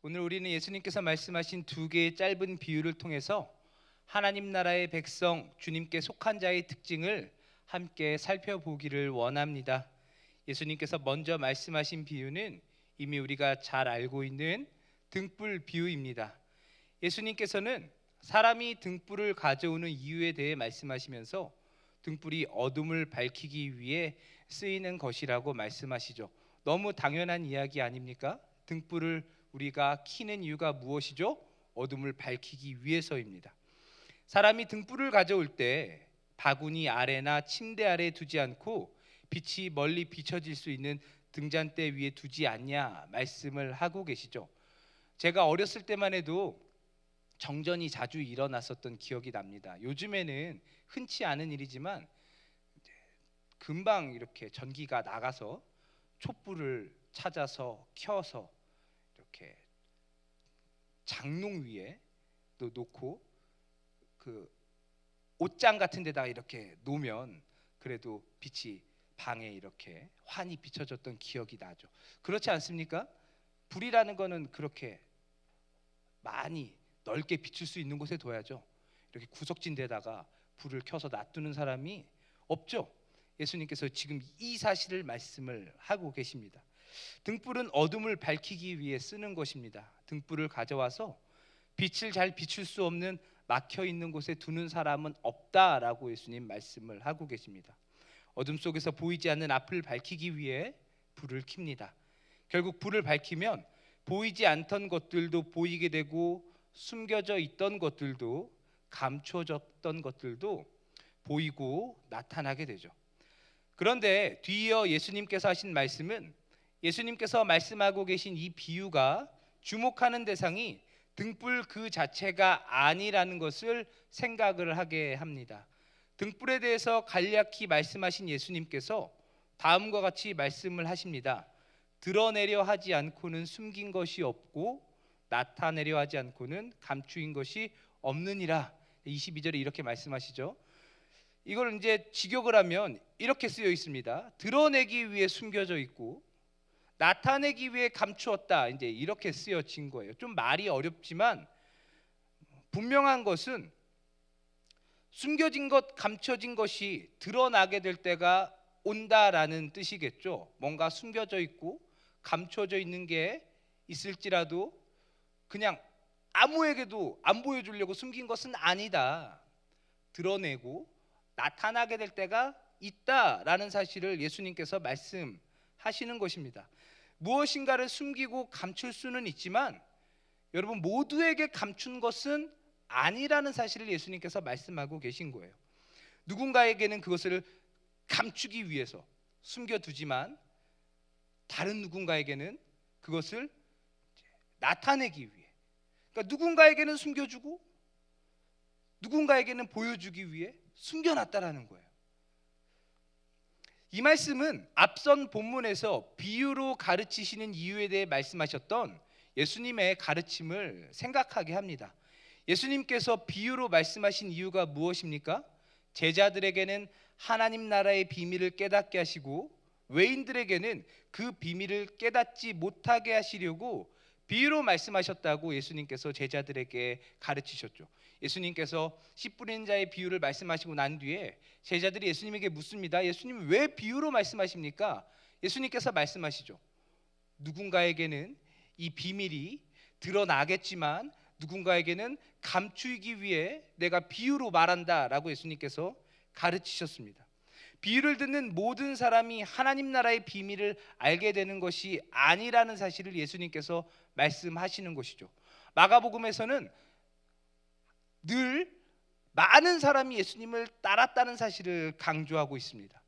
오늘 우리는 예수님께서 말씀하신 두 개의 짧은 비유를 통해서 하나님 나라의 백성 주님께 속한 자의 특징을 함께 살펴보기를 원합니다. 예수님께서 먼저 말씀하신 비유는 이미 우리가 잘 알고 있는 등불 비유입니다. 예수님께서는 사람이 등불을 가져오는 이유에 대해 말씀하시면서 등불이 어둠을 밝히기 위해 쓰이는 것이라고 말씀하시죠. 너무 당연한 이야기 아닙니까? 등불을 우리가 키는 이유가 무엇이죠? 어둠을 밝히기 위해서입니다. 사람이 등불을 가져올 때 바구니 아래나 침대 아래 두지 않고 빛이 멀리 비춰질 수 있는 등잔대 위에 두지 않냐 말씀을 하고 계시죠. 제가 어렸을 때만 해도 정전이 자주 일어났었던 기억이 납니다. 요즘에는 흔치 않은 일이지만 금방 이렇게 전기가 나가서 촛불을 찾아서 켜서 이렇게 장롱 위에 또 놓고 그 옷장 같은 데다가 이렇게 놓으면 그래도 빛이 방에 이렇게 환히 비춰졌던 기억이 나죠. 그렇지 않습니까? 불이라는 거는 그렇게 많이 넓게 비출 수 있는 곳에 둬야죠. 이렇게 구석진 데다가 불을 켜서 놔두는 사람이 없죠. 예수님께서 지금 이 사실을 말씀을 하고 계십니다. 등불은 어둠을 밝히기 위해 쓰는 것입니다. 등불을 가져와서 빛을 잘 비출 수 없는 막혀 있는 곳에 두는 사람은 없다라고 예수님 말씀을 하고 계십니다. 어둠 속에서 보이지 않는 앞을 밝히기 위해 불을 킵니다. 결국 불을 밝히면 보이지 않던 것들도 보이게 되고 숨겨져 있던 것들도 감춰졌던 것들도 보이고 나타나게 되죠. 그런데 뒤이어 예수님께서 하신 말씀은 예수님께서 말씀하고 계신 이 비유가 주목하는 대상이 등불 그 자체가 아니라는 것을 생각을 하게 합니다. 등불에 대해서 간략히 말씀하신 예수님께서 다음과 같이 말씀을 하십니다. 드러내려 하지 않고는 숨긴 것이 없고 나타내려 하지 않고는 감추인 것이 없느니라. 22절에 이렇게 말씀하시죠. 이걸 이제 직역을 하면 이렇게 쓰여 있습니다. 드러내기 위해 숨겨져 있고 나타내기 위해 감추었다. 이제 이렇게 쓰여진 거예요. 좀 말이 어렵지만 분명한 것은 숨겨진 것, 감춰진 것이 드러나게 될 때가 온다라는 뜻이겠죠. 뭔가 숨겨져 있고 감춰져 있는 게 있을지라도 그냥 아무에게도 안 보여주려고 숨긴 것은 아니다. 드러내고 나타나게 될 때가 있다라는 사실을 예수님께서 말씀하시는 것입니다. 무엇인가를 숨기고 감출 수는 있지만 여러분 모두에게 감춘 것은 아니라는 사실을 예수님께서 말씀하고 계신 거예요. 누군가에게는 그것을 감추기 위해서 숨겨두지만 다른 누군가에게는 그것을 나타내기 위해 그러니까 누군가에게는 숨겨주고 누군가에게는 보여주기 위해 숨겨놨다라는 거예요. 이 말씀은 앞선 본문에서 비유로 가르치시는 이유에 대해 말씀하셨던 예수님의 가르침을 생각하게 합니다. 예수님께서 비유로 말씀하신 이유가 무엇입니까? 제자들에게는 하나님 나라의 비밀을 깨닫게 하시고 외인들에게는 그 비밀을 깨닫지 못하게 하시려고 비유로 말씀하셨다고 예수님께서 제자들에게 가르치셨죠. 예수님께서 씨 뿌리는 자의 비유를 말씀하시고 난 뒤에 제자들이 예수님에게 묻습니다. 예수님 왜 비유로 말씀하십니까? 예수님께서 말씀하시죠. 누군가에게는 이 비밀이 드러나겠지만 누군가에게는 감추기 위해 내가 비유로 말한다라고 예수님께서 가르치셨습니다. 비유를 듣는 모든 사람이 하나님 나라의 비밀을 알게 되는 것이 아니라는 사실을 예수님께서 말씀하시는 것이죠. 마가복음에서는 늘 많은 사람이 예수님을 따랐다는 사실을 강조하고 있습니다.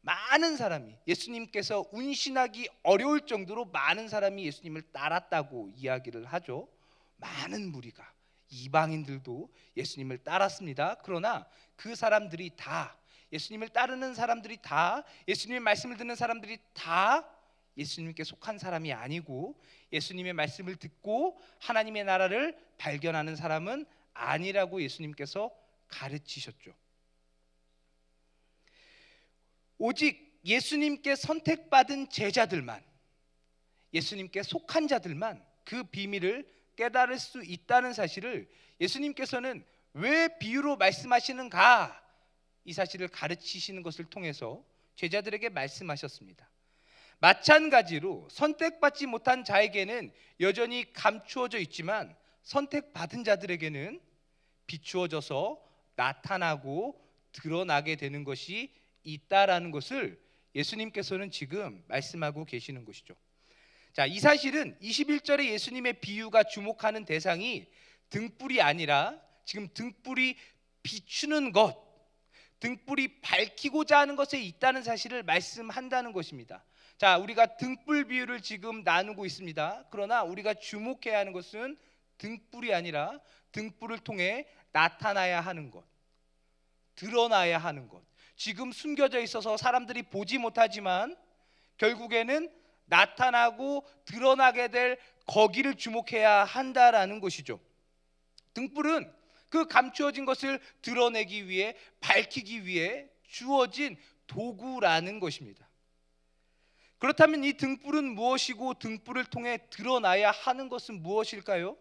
많은 사람이 예수님께서 운신하기 어려울 정도로 많은 사람이 예수님을 따랐다고 이야기를 하죠. 많은 무리가 이방인들도 예수님을 따랐습니다. 그러나 그 사람들이 다 예수님을 따르는 사람들이 다 예수님의 말씀을 듣는 사람들이 다 예수님께 속한 사람이 아니고 예수님의 말씀을 듣고 하나님의 나라를 발견하는 사람은 아니라고 예수님께서 가르치셨죠. 오직 예수님께 선택받은 제자들만 예수님께 속한 자들만 그 비밀을 깨달을 수 있다는 사실을 예수님께서는 왜 비유로 말씀하시는가 이 사실을 가르치시는 것을 통해서 제자들에게 말씀하셨습니다. 마찬가지로 선택받지 못한 자에게는 여전히 감추어져 있지만 선택받은 자들에게는 비추어져서 나타나고 드러나게 되는 것이 있다라는 것을 예수님께서는 지금 말씀하고 계시는 것이죠. 자, 이 사실은 21절의 예수님의 비유가 주목하는 대상이 등불이 아니라 지금 등불이 비추는 것, 등불이 밝히고자 하는 것에 있다는 사실을 말씀한다는 것입니다. 자, 우리가 등불 비유를 지금 나누고 있습니다. 그러나 우리가 주목해야 하는 것은 등불이 아니라 등불을 통해 나타나야 하는 것, 드러나야 하는 것. 지금 숨겨져 있어서 사람들이 보지 못하지만 결국에는 나타나고 드러나게 될 거기를 주목해야 한다라는 것이죠. 등불은 그 감추어진 것을 드러내기 위해 밝히기 위해 주어진 도구라는 것입니다. 그렇다면 이 등불은 무엇이고 등불을 통해 드러나야 하는 것은 무엇일까요?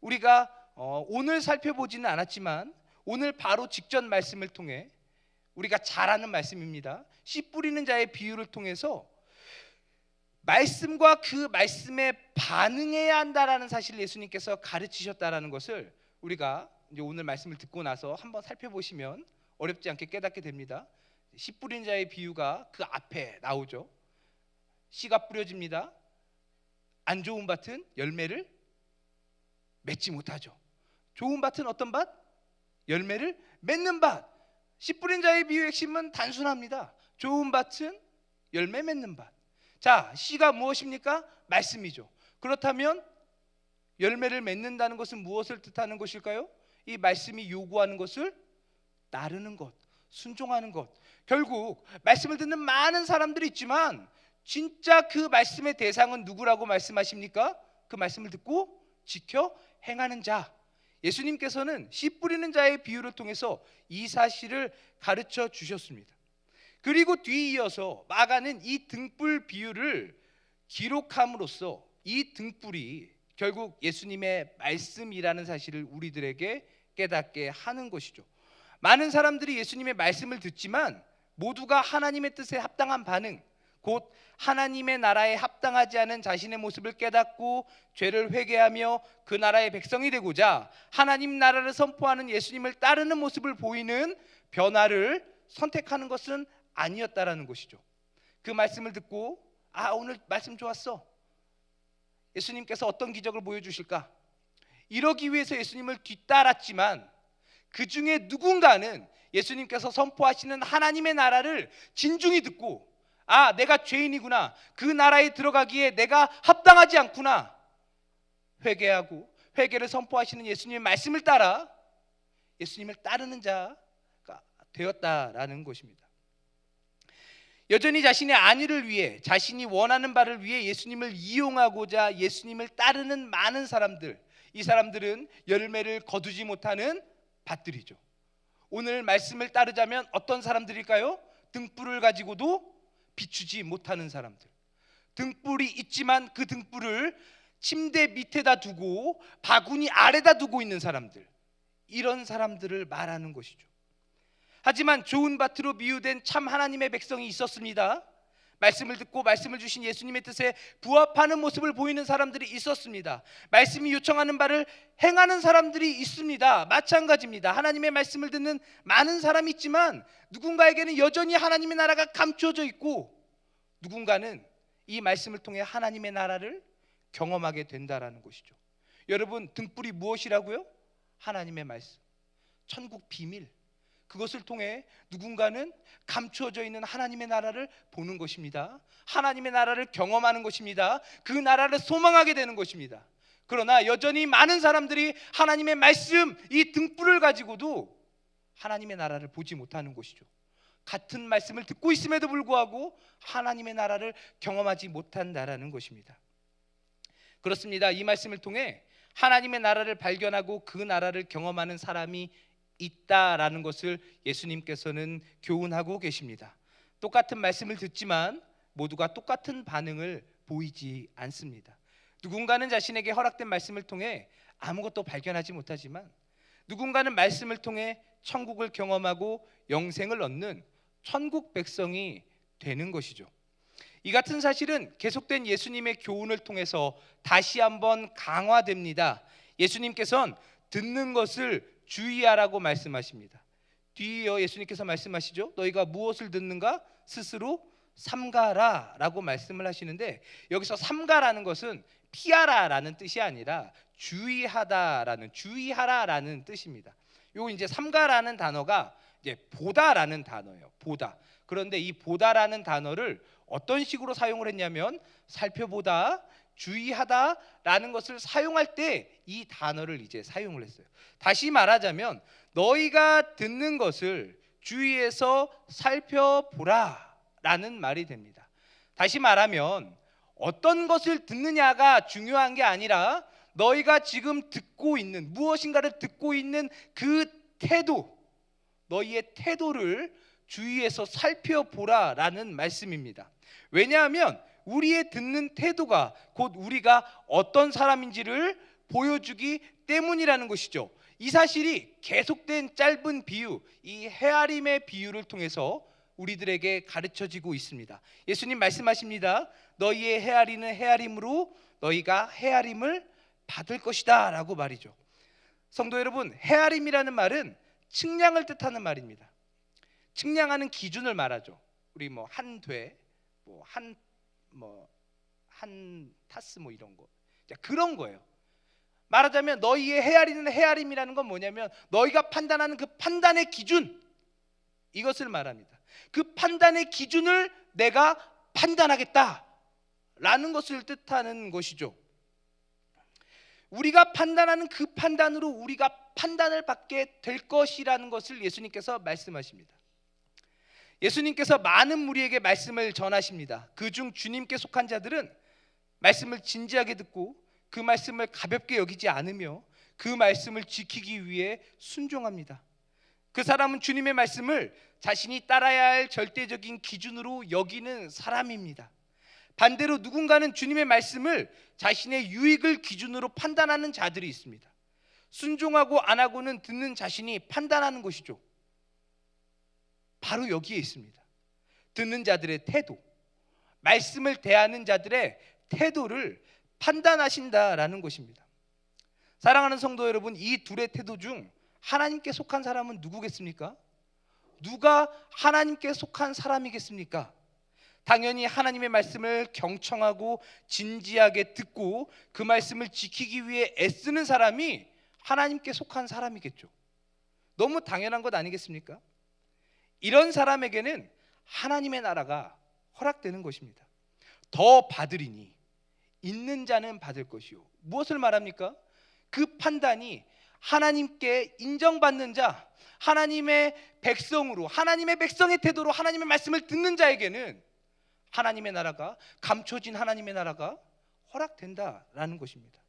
우리가 어, 오늘 살펴보지는 않았지만 오늘 바로 직전 말씀을 통해 우리가 잘 아는 말씀입니다. 씨 뿌리는 자의 비유를 통해서 말씀과 그 말씀에 반응해야 한다라는 사실을 예수님께서 가르치셨다라는 것을 우리가 이제 오늘 말씀을 듣고 나서 한번 살펴보시면 어렵지 않게 깨닫게 됩니다. 씨 뿌린 자의 비유가 그 앞에 나오죠. 씨가 뿌려집니다. 안 좋은 밭은 열매를 맺지 못하죠. 좋은 밭은 어떤 밭? 열매를 맺는 밭. 씨 뿌린 자의 비유의 핵심은 단순합니다. 좋은 밭은 열매 맺는 밭. 자, 씨가 무엇입니까? 말씀이죠. 그렇다면 열매를 맺는다는 것은 무엇을 뜻하는 것일까요? 이 말씀이 요구하는 것을 따르는 것, 순종하는 것. 결국 말씀을 듣는 많은 사람들이 있지만 진짜 그 말씀의 대상은 누구라고 말씀하십니까? 그 말씀을 듣고 지켜 행하는 자. 예수님께서는 씨 뿌리는 자의 비유를 통해서 이 사실을 가르쳐 주셨습니다. 그리고 뒤이어서 마가는 이 등불 비유를 기록함으로써 이 등불이 결국 예수님의 말씀이라는 사실을 우리들에게 깨닫게 하는 것이죠. 많은 사람들이 예수님의 말씀을 듣지만 모두가 하나님의 뜻에 합당한 반응, 곧 하나님의 나라에 합당하지 않은 자신의 모습을 깨닫고 죄를 회개하며 그 나라의 백성이 되고자 하나님 나라를 선포하는 예수님을 따르는 모습을 보이는 변화를 선택하는 것은 아니었다라는 것이죠. 그 말씀을 듣고 아 오늘 말씀 좋았어. 예수님께서 어떤 기적을 보여주실까? 이러기 위해서 예수님을 뒤따랐지만 그 중에 누군가는 예수님께서 선포하시는 하나님의 나라를 진중히 듣고 아 내가 죄인이구나 그 나라에 들어가기에 내가 합당하지 않구나 회개하고 회개를 선포하시는 예수님의 말씀을 따라 예수님을 따르는 자가 되었다라는 것입니다. 여전히 자신의 안위를 위해 자신이 원하는 바를 위해 예수님을 이용하고자 예수님을 따르는 많은 사람들 이 사람들은 열매를 거두지 못하는 밭들이죠. 오늘 말씀을 따르자면 어떤 사람들일까요? 등불을 가지고도 비추지 못하는 사람들. 등불이 있지만 그 등불을 침대 밑에다 두고 바구니 아래다 두고 있는 사람들. 이런 사람들을 말하는 것이죠. 하지만 좋은 밭으로 미유된 참 하나님의 백성이 있었습니다. 말씀을 듣고 말씀을 주신 예수님의 뜻에 부합하는 모습을 보이는 사람들이 있었습니다. 말씀이 요청하는 바를 행하는 사람들이 있습니다. 마찬가지입니다. 하나님의 말씀을 듣는 많은 사람이 있지만 누군가에게는 여전히 하나님의 나라가 감추어져 있고 누군가는 이 말씀을 통해 하나님의 나라를 경험하게 된다라는 것이죠. 여러분 등불이 무엇이라고요? 하나님의 말씀. 천국 비밀. 그것을 통해 누군가는 감추어져 있는 하나님의 나라를 보는 것입니다. 하나님의 나라를 경험하는 것입니다. 그 나라를 소망하게 되는 것입니다. 그러나 여전히 많은 사람들이 하나님의 말씀, 이 등불을 가지고도 하나님의 나라를 보지 못하는 것이죠. 같은 말씀을 듣고 있음에도 불구하고 하나님의 나라를 경험하지 못한다라는 것입니다. 그렇습니다. 이 말씀을 통해 하나님의 나라를 발견하고 그 나라를 경험하는 사람이 있다라는 것을 예수님께서는 교훈하고 계십니다. 똑같은 말씀을 듣지만 모두가 똑같은 반응을 보이지 않습니다. 누군가는 자신에게 허락된 말씀을 통해 아무것도 발견하지 못하지만 누군가는 말씀을 통해 천국을 경험하고 영생을 얻는 천국 백성이 되는 것이죠. 이 같은 사실은 계속된 예수님의 교훈을 통해서 다시 한번 강화됩니다. 예수님께서는 듣는 것을 주의하라고 말씀하십니다. 뒤이어 예수님께서 말씀하시죠. 너희가 무엇을 듣는가 스스로 삼가라라고 말씀을 하시는데 여기서 삼가라는 것은 피하라라는 뜻이 아니라 주의하다라는 주의하라라는 뜻입니다. 요 이제 삼가라는 단어가 이제 보다라는 단어예요. 보다. 그런데 이 보다라는 단어를 어떤 식으로 사용을 했냐면 살펴보다, 주의하다라는 것을 사용할 때 이 단어를 이제 사용을 했어요. 다시 말하자면 너희가 듣는 것을 주의해서 살펴보라라는 말이 됩니다. 다시 말하면 어떤 것을 듣느냐가 중요한 게 아니라 너희가 지금 듣고 있는 무엇인가를 듣고 있는 그 태도, 너희의 태도를 주의해서 살펴보라라는 말씀입니다. 왜냐하면 우리의 듣는 태도가 곧 우리가 어떤 사람인지를 보여주기 때문이라는 것이죠. 이 사실이 계속된 짧은 비유, 이 헤아림의 비유를 통해서 우리들에게 가르쳐지고 있습니다. 예수님 말씀하십니다. 너희의 헤아리는 헤아림으로 너희가 헤아림을 받을 것이다라고 말이죠. 성도 여러분, 헤아림이라는 말은 측량을 뜻하는 말입니다. 측량하는 기준을 말하죠. 우리 뭐 한 돼, 뭐 한 뭐 한 타스 뭐 이런 거. 자, 그런 거예요. 말하자면 너희의 헤아리는 헤아림이라는 건 뭐냐면 너희가 판단하는 그 판단의 기준 이것을 말합니다. 그 판단의 기준을 내가 판단하겠다라는 것을 뜻하는 것이죠. 우리가 판단하는 그 판단으로 우리가 판단을 받게 될 것이라는 것을 예수님께서 말씀하십니다. 예수님께서 많은 무리에게 말씀을 전하십니다. 그중 주님께 속한 자들은 말씀을 진지하게 듣고 그 말씀을 가볍게 여기지 않으며 그 말씀을 지키기 위해 순종합니다. 그 사람은 주님의 말씀을 자신이 따라야 할 절대적인 기준으로 여기는 사람입니다. 반대로 누군가는 주님의 말씀을 자신의 유익을 기준으로 판단하는 자들이 있습니다. 순종하고 안 하고는 듣는 자신이 판단하는 것이죠. 바로 여기에 있습니다. 듣는 자들의 태도, 말씀을 대하는 자들의 태도를 판단하신다라는 것입니다. 사랑하는 성도 여러분, 이 둘의 태도 중 하나님께 속한 사람은 누구겠습니까? 누가 하나님께 속한 사람이겠습니까? 당연히 하나님의 말씀을 경청하고 진지하게 듣고 그 말씀을 지키기 위해 애쓰는 사람이 하나님께 속한 사람이겠죠. 너무 당연한 것 아니겠습니까? 이런 사람에게는 하나님의 나라가 허락되는 것입니다. 더 받으리니 있는 자는 받을 것이요. 무엇을 말합니까? 그 판단이 하나님께 인정받는 자, 하나님의 백성으로, 하나님의 백성의 태도로 하나님의 말씀을 듣는 자에게는 하나님의 나라가 감춰진 하나님의 나라가 허락된다라는 것입니다.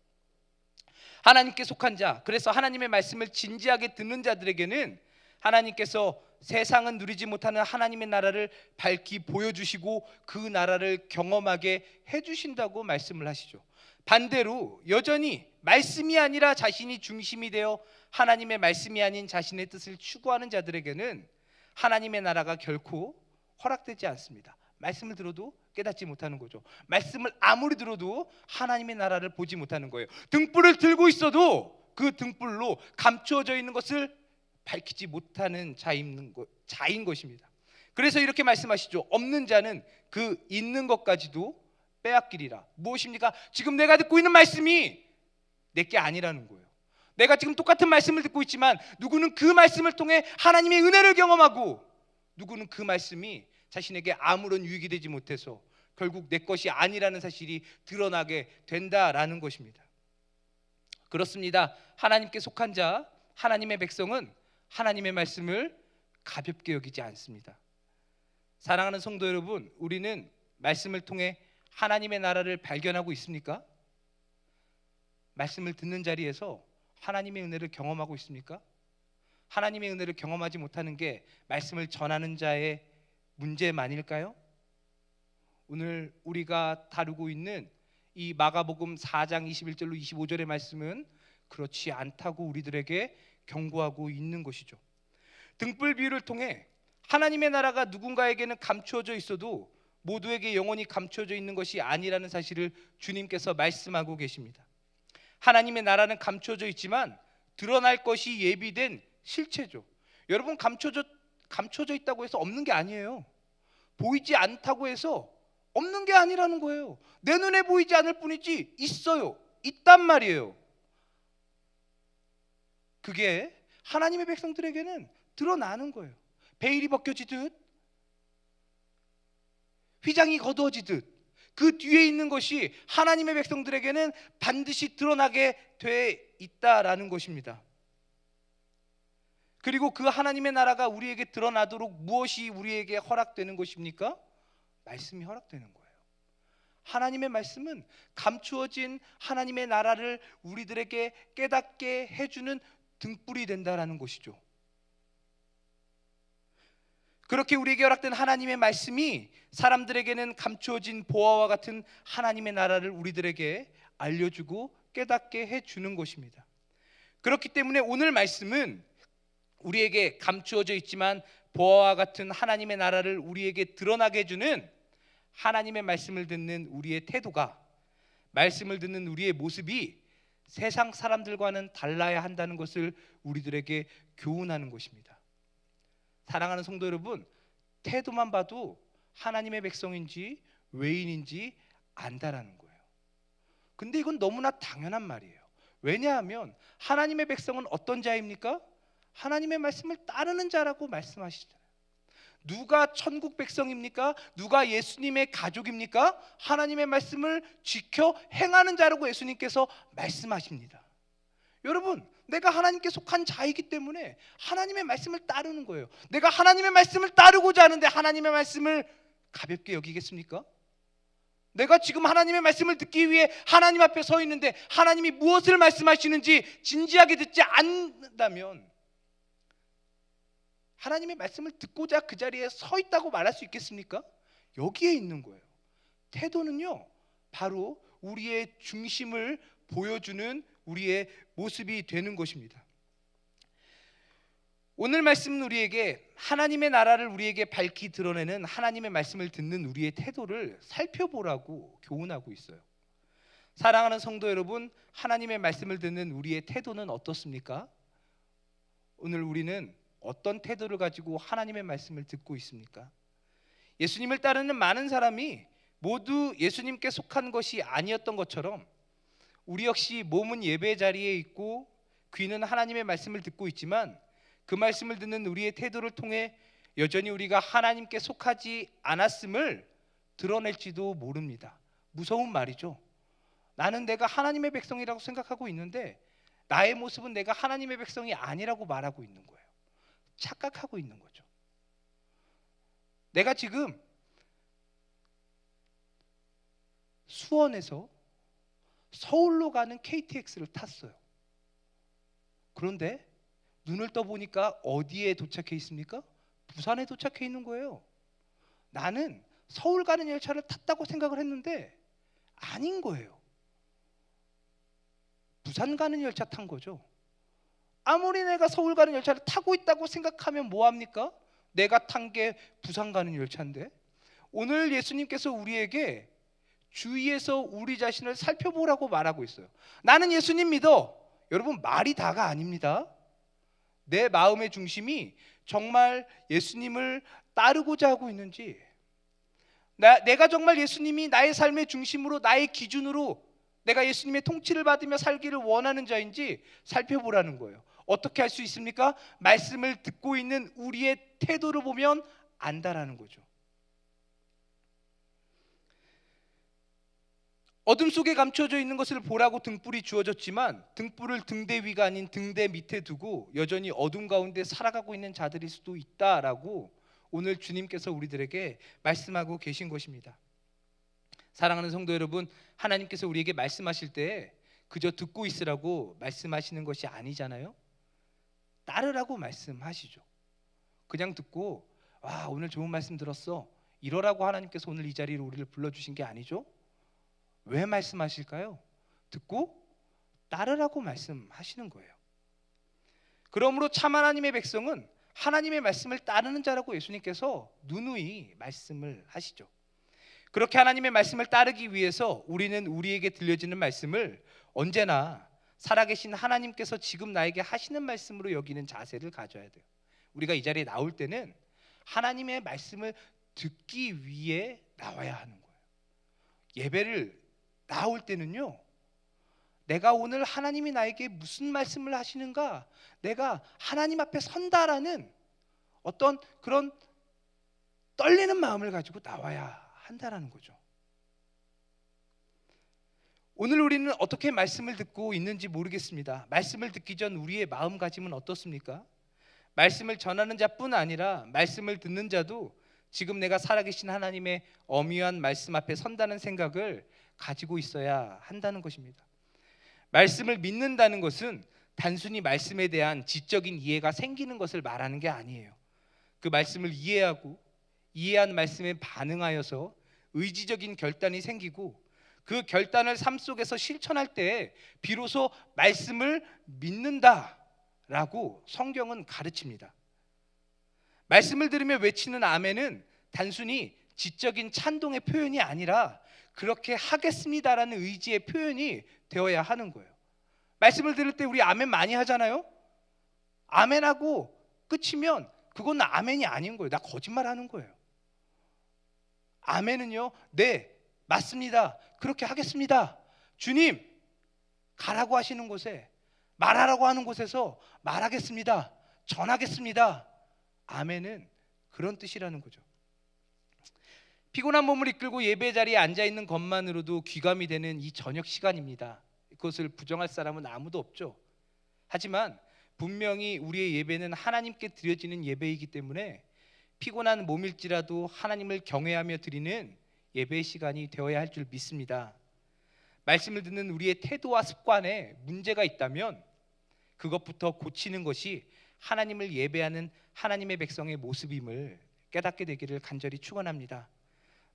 하나님께 속한 자, 그래서 하나님의 말씀을 진지하게 듣는 자들에게는 하나님께서 세상은 누리지 못하는 하나님의 나라를 밝히 보여주시고 그 나라를 경험하게 해주신다고 말씀을 하시죠. 반대로 여전히 말씀이 아니라 자신이 중심이 되어 하나님의 말씀이 아닌 자신의 뜻을 추구하는 자들에게는 하나님의 나라가 결코 허락되지 않습니다. 말씀을 들어도 깨닫지 못하는 거죠. 말씀을 아무리 들어도 하나님의 나라를 보지 못하는 거예요. 등불을 들고 있어도 그 등불로 감추어져 있는 것을 밝히지 못하는 자인, 자인 것입니다. 그래서 이렇게 말씀하시죠. 없는 자는 그 있는 것까지도 빼앗기리라. 무엇입니까? 지금 내가 듣고 있는 말씀이 내 게 아니라는 거예요. 내가 지금 똑같은 말씀을 듣고 있지만 누구는 그 말씀을 통해 하나님의 은혜를 경험하고 누구는 그 말씀이 자신에게 아무런 유익이 되지 못해서 결국 내 것이 아니라는 사실이 드러나게 된다라는 것입니다. 그렇습니다. 하나님께 속한 자, 하나님의 백성은 하나님의 말씀을 가볍게 여기지 않습니다. 사랑하는 성도 여러분, 우리는 말씀을 통해 하나님의 나라를 발견하고 있습니까? 말씀을 듣는 자리에서 하나님의 은혜를 경험하고 있습니까? 하나님의 은혜를 경험하지 못하는 게 말씀을 전하는 자의 문제만일까요? 오늘 우리가 다루고 있는 이 마가복음 4장 21절로 25절의 말씀은 그렇지 않다고 우리들에게 경고하고 있는 것이죠. 등불 비유를 통해 하나님의 나라가 누군가에게는 감추어져 있어도 모두에게 영원히 감추어져 있는 것이 아니라는 사실을 주님께서 말씀하고 계십니다. 하나님의 나라는 감추어져 있지만 드러날 것이 예비된 실체죠. 여러분 감춰져 감춰져 있다고 해서 없는 게 아니에요. 보이지 않다고 해서 없는 게 아니라는 거예요. 내 눈에 보이지 않을 뿐이지 있어요. 있단 말이에요. 그게 하나님의 백성들에게는 드러나는 거예요. 베일이 벗겨지듯 휘장이 거두어지듯 그 뒤에 있는 것이 하나님의 백성들에게는 반드시 드러나게 돼 있다라는 것입니다. 그리고 그 하나님의 나라가 우리에게 드러나도록 무엇이 우리에게 허락되는 것입니까? 말씀이 허락되는 거예요. 하나님의 말씀은 감추어진 하나님의 나라를 우리들에게 깨닫게 해주는 등불이 된다라는 것이죠. 그렇게 우리에게 허락된 하나님의 말씀이 사람들에게는 감추어진 보화와 같은 하나님의 나라를 우리들에게 알려주고 깨닫게 해주는 것입니다. 그렇기 때문에 오늘 말씀은 우리에게 감추어져 있지만 보아와 같은 하나님의 나라를 우리에게 드러나게 해주는 하나님의 말씀을 듣는 우리의 태도가 말씀을 듣는 우리의 모습이 세상 사람들과는 달라야 한다는 것을 우리들에게 교훈하는 것입니다. 사랑하는 성도 여러분, 태도만 봐도 하나님의 백성인지 외인인지 안다라는 거예요. 근데 이건 너무나 당연한 말이에요. 왜냐하면 하나님의 백성은 어떤 자입니까? 하나님의 말씀을 따르는 자라고 말씀하시잖아요. 누가 천국 백성입니까? 누가 예수님의 가족입니까? 하나님의 말씀을 지켜 행하는 자라고 예수님께서 말씀하십니다. 여러분, 내가 하나님께 속한 자이기 때문에 하나님의 말씀을 따르는 거예요. 내가 하나님의 말씀을 따르고자 하는데 하나님의 말씀을 가볍게 여기겠습니까? 내가 지금 하나님의 말씀을 듣기 위해 하나님 앞에 서 있는데 하나님이 무엇을 말씀하시는지 진지하게 듣지 않는다면 하나님의 말씀을 듣고자 그 자리에 서 있다고 말할 수 있겠습니까? 여기에 있는 거예요. 태도는요, 바로 우리의 중심을 보여주는 우리의 모습이 되는 것입니다. 오늘 말씀은 우리에게 하나님의 나라를 우리에게 밝히 드러내는 하나님의 말씀을 듣는 우리의 태도를 살펴보라고 교훈하고 있어요. 사랑하는 성도 여러분, 하나님의 말씀을 듣는 우리의 태도는 어떻습니까? 오늘 우리는 어떤 태도를 가지고 하나님의 말씀을 듣고 있습니까? 예수님을 따르는 많은 사람이 모두 예수님께 속한 것이 아니었던 것처럼 우리 역시 몸은 예배 자리에 있고 귀는 하나님의 말씀을 듣고 있지만 그 말씀을 듣는 우리의 태도를 통해 여전히 우리가 하나님께 속하지 않았음을 드러낼지도 모릅니다. 무서운 말이죠. 나는 내가 하나님의 백성이라고 생각하고 있는데 나의 모습은 내가 하나님의 백성이 아니라고 말하고 있는 거예요. 착각하고 있는 거죠. 내가 지금 수원에서 서울로 가는 KTX를 탔어요. 그런데 눈을 떠 보니까 어디에 도착해 있습니까? 부산에 도착해 있는 거예요. 나는 서울 가는 열차를 탔다고 생각을 했는데 아닌 거예요. 부산 가는 열차 탄 거죠. 아무리 내가 서울 가는 열차를 타고 있다고 생각하면 뭐 합니까? 내가 탄 게 부산 가는 열차인데 오늘 예수님께서 우리에게 주위에서 우리 자신을 살펴보라고 말하고 있어요. 나는 예수님 믿어. 여러분 말이 다가 아닙니다. 내 마음의 중심이 정말 예수님을 따르고자 하고 있는지 나, 내가 정말 예수님이 나의 삶의 중심으로 나의 기준으로 내가 예수님의 통치를 받으며 살기를 원하는 자인지 살펴보라는 거예요. 어떻게 할 수 있습니까? 말씀을 듣고 있는 우리의 태도를 보면 안다라는 거죠. 어둠 속에 감춰져 있는 것을 보라고 등불이 주어졌지만 등불을 등대 위가 아닌 등대 밑에 두고 여전히 어둠 가운데 살아가고 있는 자들일 수도 있다라고 오늘 주님께서 우리들에게 말씀하고 계신 것입니다. 사랑하는 성도 여러분, 하나님께서 우리에게 말씀하실 때 그저 듣고 있으라고 말씀하시는 것이 아니잖아요. 따르라고 말씀하시죠. 그냥 듣고 와 오늘 좋은 말씀 들었어 이러라고 하나님께서 오늘 이 자리로 우리를 불러주신 게 아니죠. 왜 말씀하실까요? 듣고 따르라고 말씀하시는 거예요. 그러므로 참 하나님의 백성은 하나님의 말씀을 따르는 자라고 예수님께서 누누이 말씀을 하시죠. 그렇게 하나님의 말씀을 따르기 위해서 우리는 우리에게 들려지는 말씀을 언제나 살아계신 하나님께서 지금 나에게 하시는 말씀으로 여기는 자세를 가져야 돼요. 우리가 이 자리에 나올 때는 하나님의 말씀을 듣기 위해 나와야 하는 거예요. 예배를 나올 때는요. 내가 오늘 하나님이 나에게 무슨 말씀을 하시는가? 내가 하나님 앞에 선다라는 어떤 그런 떨리는 마음을 가지고 나와야 한다라는 거죠. 오늘 우리는 어떻게 말씀을 듣고 있는지 모르겠습니다. 말씀을 듣기 전 우리의 마음가짐은 어떻습니까? 말씀을 전하는 자뿐 아니라 말씀을 듣는 자도 지금 내가 살아계신 하나님의 어미한 말씀 앞에 선다는 생각을 가지고 있어야 한다는 것입니다. 말씀을 믿는다는 것은 단순히 말씀에 대한 지적인 이해가 생기는 것을 말하는 게 아니에요. 그 말씀을 이해하고 이해한 말씀에 반응하여서 의지적인 결단이 생기고 그 결단을 삶 속에서 실천할 때 비로소 말씀을 믿는다라고 성경은 가르칩니다. 말씀을 들으며 외치는 아멘은 단순히 지적인 찬동의 표현이 아니라 그렇게 하겠습니다라는 의지의 표현이 되어야 하는 거예요. 말씀을 들을 때 우리 아멘 많이 하잖아요. 아멘하고 끝이면 그건 아멘이 아닌 거예요. 나 거짓말 하는 거예요. 아멘은요, 네, 맞습니다. 그렇게 하겠습니다. 주님, 가라고 하시는 곳에, 말하라고 하는 곳에서 말하겠습니다. 전하겠습니다. 아멘은 그런 뜻이라는 거죠. 피곤한 몸을 이끌고 예배 자리에 앉아 있는 것만으로도 귀감이 되는 이 저녁 시간입니다. 그것을 부정할 사람은 아무도 없죠. 하지만 분명히 우리의 예배는 하나님께 드려지는 예배이기 때문에 피곤한 몸일지라도 하나님을 경외하며 드리는 예배 시간이 되어야 할 줄 믿습니다. 말씀을 듣는 우리의 태도와 습관에 문제가 있다면 그것부터 고치는 것이 하나님을 예배하는 하나님의 백성의 모습임을 깨닫게 되기를 간절히 축원합니다.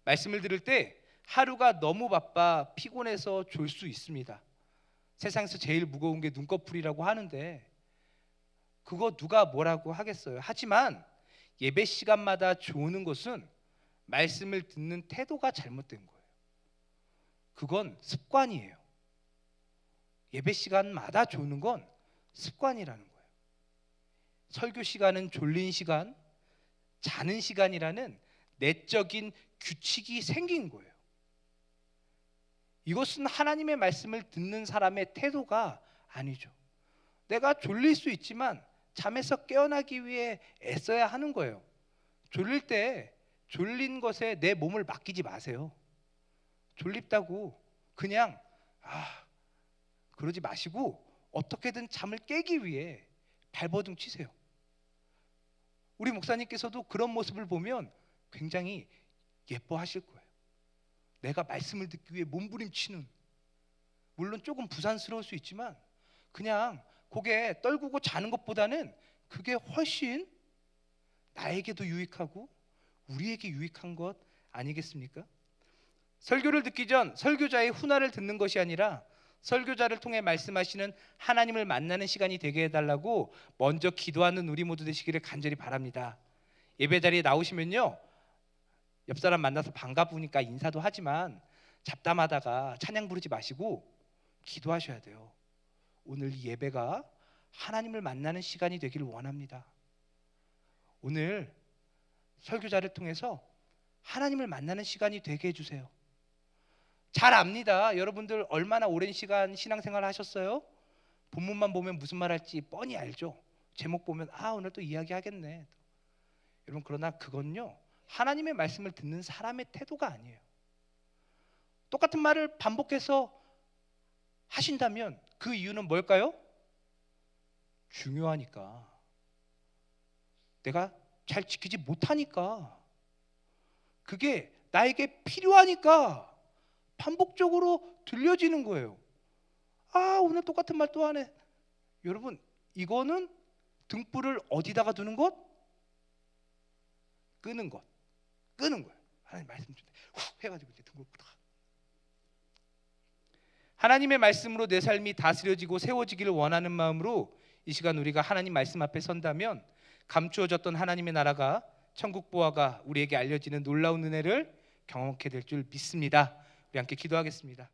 말씀을 들을 때 하루가 너무 바빠 피곤해서 졸 수 있습니다. 세상에서 제일 무거운 게 눈꺼풀이라고 하는데 그거 누가 뭐라고 하겠어요. 하지만 예배 시간마다 조는 것은 말씀을 듣는 태도가 잘못된 거예요. 그건 습관이에요. 예배 시간마다 조는 건 습관이라는 거예요. 설교 시간은 졸린 시간, 자는 시간이라는 내적인 규칙이 생긴 거예요. 이것은 하나님의 말씀을 듣는 사람의 태도가 아니죠. 내가 졸릴 수 있지만 잠에서 깨어나기 위해 애써야 하는 거예요. 졸릴 때 졸린 것에 내 몸을 맡기지 마세요. 졸립다고 그냥 아 그러지 마시고 어떻게든 잠을 깨기 위해 발버둥 치세요. 우리 목사님께서도 그런 모습을 보면 굉장히 예뻐하실 거예요. 내가 말씀을 듣기 위해 몸부림치는 물론 조금 부산스러울 수 있지만 그냥 고개 떨구고 자는 것보다는 그게 훨씬 나에게도 유익하고 우리에게 유익한 것 아니겠습니까? 설교를 듣기 전 설교자의 훈화를 듣는 것이 아니라 설교자를 통해 말씀하시는 하나님을 만나는 시간이 되게 해달라고 먼저 기도하는 우리 모두 되시기를 간절히 바랍니다. 예배 자리에 나오시면요 옆 사람 만나서 반가우니까 인사도 하지만 잡담하다가 찬양 부르지 마시고 기도하셔야 돼요. 오늘 이 예배가 하나님을 만나는 시간이 되기를 원합니다. 오늘 설교자를 통해서 하나님을 만나는 시간이 되게 해주세요. 잘 압니다. 여러분들 얼마나 오랜 시간 신앙생활 하셨어요? 본문만 보면 무슨 말 할지 뻔히 알죠. 제목 보면 아 오늘 또 이야기하겠네. 여러분 그러나 그건요 하나님의 말씀을 듣는 사람의 태도가 아니에요. 똑같은 말을 반복해서 하신다면 그 이유는 뭘까요? 중요하니까. 내가 잘 지키지 못하니까. 그게 나에게 필요하니까 반복적으로 들려지는 거예요. 아, 오늘 똑같은 말 또 하네. 여러분, 이거는 등불을 어디다가 두는 것? 끄는 것. 끄는 거예요. 하나님 말씀 줄때 후 해가지고 이렇게 등불 끄다가 하나님의 말씀으로 내 삶이 다스려지고 세워지기를 원하는 마음으로 이 시간 우리가 하나님 말씀 앞에 선다면 감추어졌던 하나님의 나라가 천국 보화가 우리에게 알려지는 놀라운 은혜를 경험하게 될줄 믿습니다. 우리 함께 기도하겠습니다.